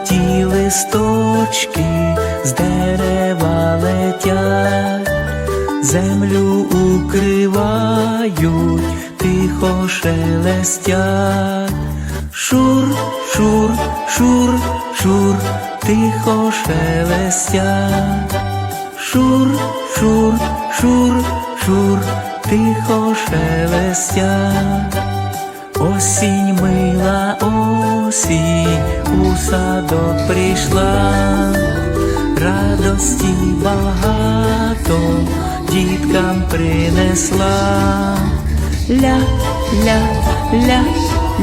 Золоті листочки з дерева летять, землю укривають, тихо шелестять. Шур, шур, шур, шур, тихо шелестять. Шур, шур, шур, шур, тихо шелестять. Осінь мила осінь у садок прийшла, радості багато діткам принесла. Ля, ля, ля,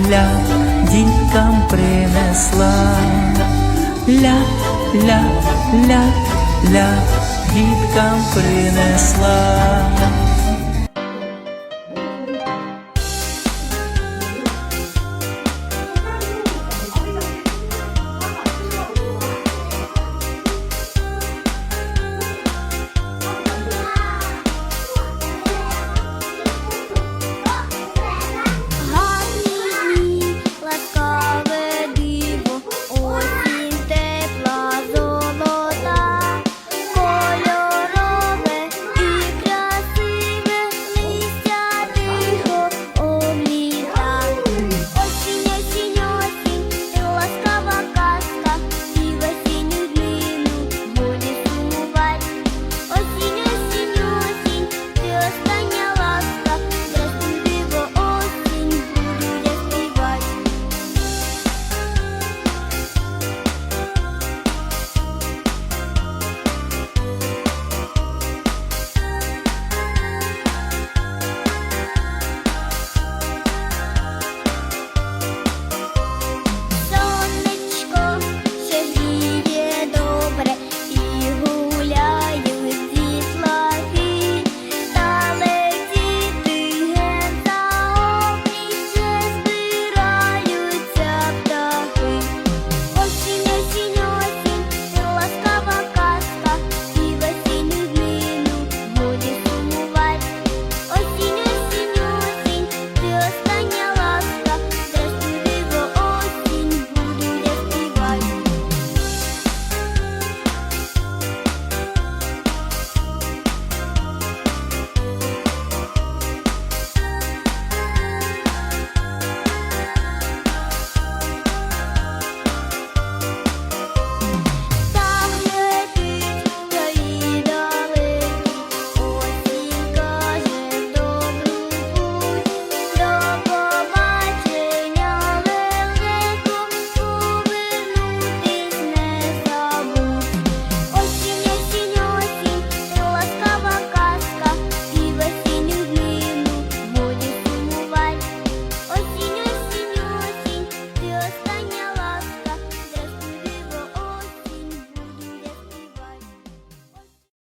ля, діткам принесла. Ля, ля, ля, ля, діткам принесла.